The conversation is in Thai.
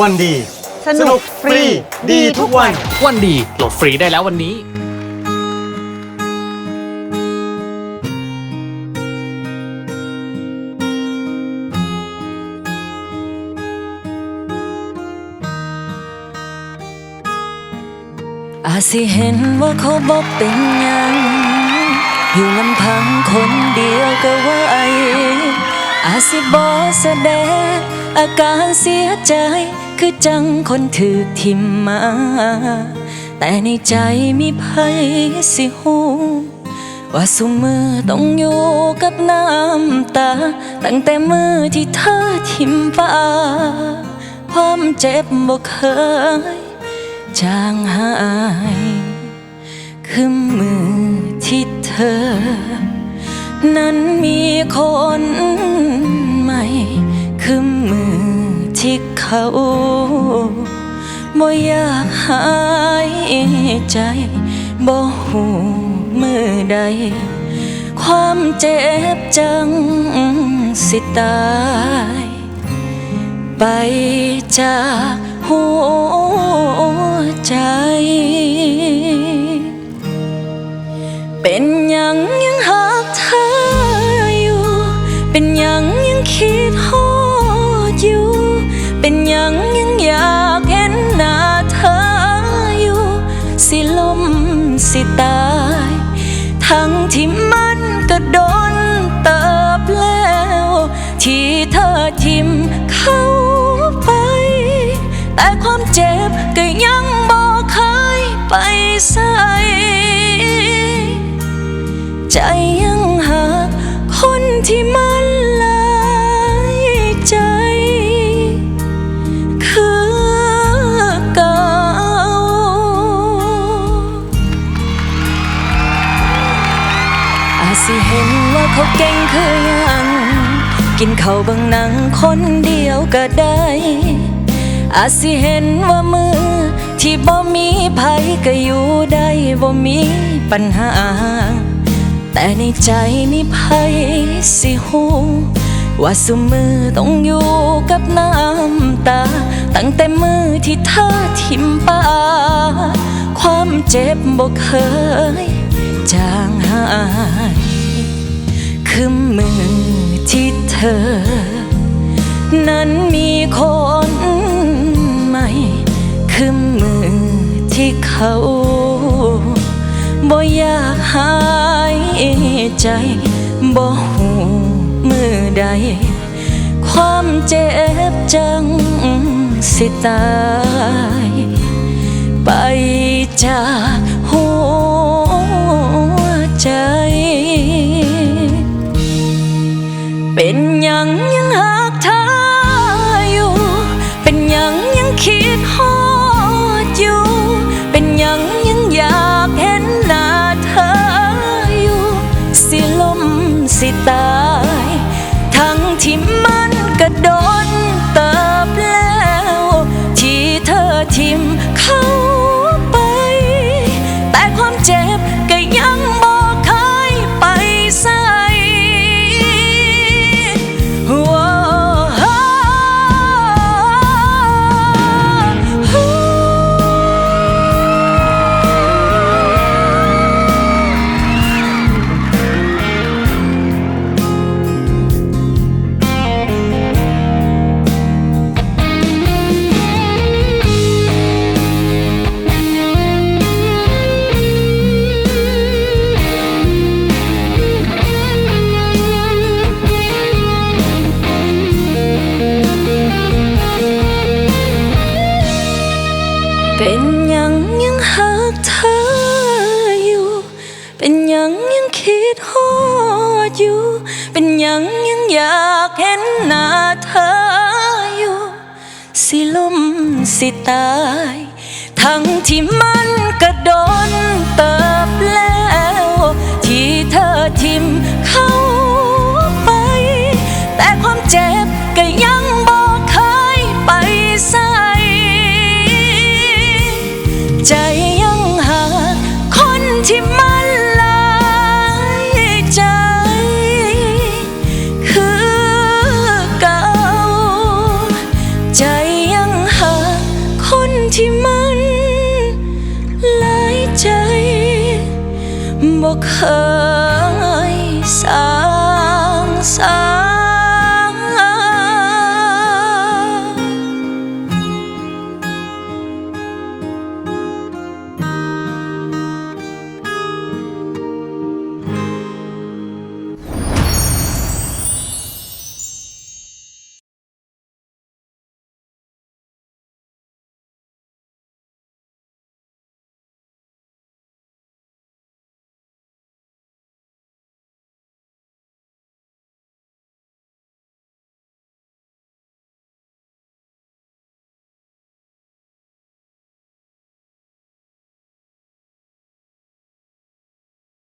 วันดี สนุกฟรี ดีทุกวัน วันดีโหลดฟรีได้แล้ววันนี้อาจสิเห็นว่าเขาบอกเป็นหยัง อยู่ลำพังคนเดียวก็ว่าไออาจสิบอแสดงอาการเสียใจ คือจังคนถือทิมมา แต่ในใจมีภัยสิหูว่าสุมือต้องอยู่กับน้ำตา ตั้งแต่มือที่เธอทิมปาความเจ็บบ่เคยจางหาย คือมือที่เธอ นั้นมีคน เขาบ่อยากหายใจบ่หูมือใด ความเจ็บจังสิตาย ไปจากหัวใจ เป็น สิตาย ทั้งที่มันก็โดนเติบแล้ว ที่เธอทิมเข้าไป แต่ความเจ็บก็ยังบอกเคยไปใส่ใจยังหักคนที่มัน เก่งคือยัง กินเขาวบางหนังคนเดียวก็ได้ อาจสิเห็นว่ามือ ที่บ่มีภัยก็อยู่ได้บ่มีปัญหา แต่ในใจมีภัยสิหูว่าสุมือต้องอยู่กับน้ำตา ตั้งแต่มือที่เธอทิมปาความเจ็บบ่เคยจางหาย คือมือที่เธอ นั้นมีคนใหม่ คือมือที่เขาบ่อยากหายใจบ่หูมือใด ความเจ็บจังสิตาย ไปจากหัว เป็นอยังยังหักเธออยู่ เป็นอยังยังคิดฮอดอยู่ เป็นอยังยังอยากเห็นหน้าเธออยู่ สิลมสิตาย ทั้งที่มันก็โดน เป็นยังยังหักเธออยู่ เป็นยังยังคิดฮอดอยู่ เป็นยังยังอยากเห็นหน้าเธออยู่ สิลมสิตาย ทั้งที่มันก็โดนเติ เ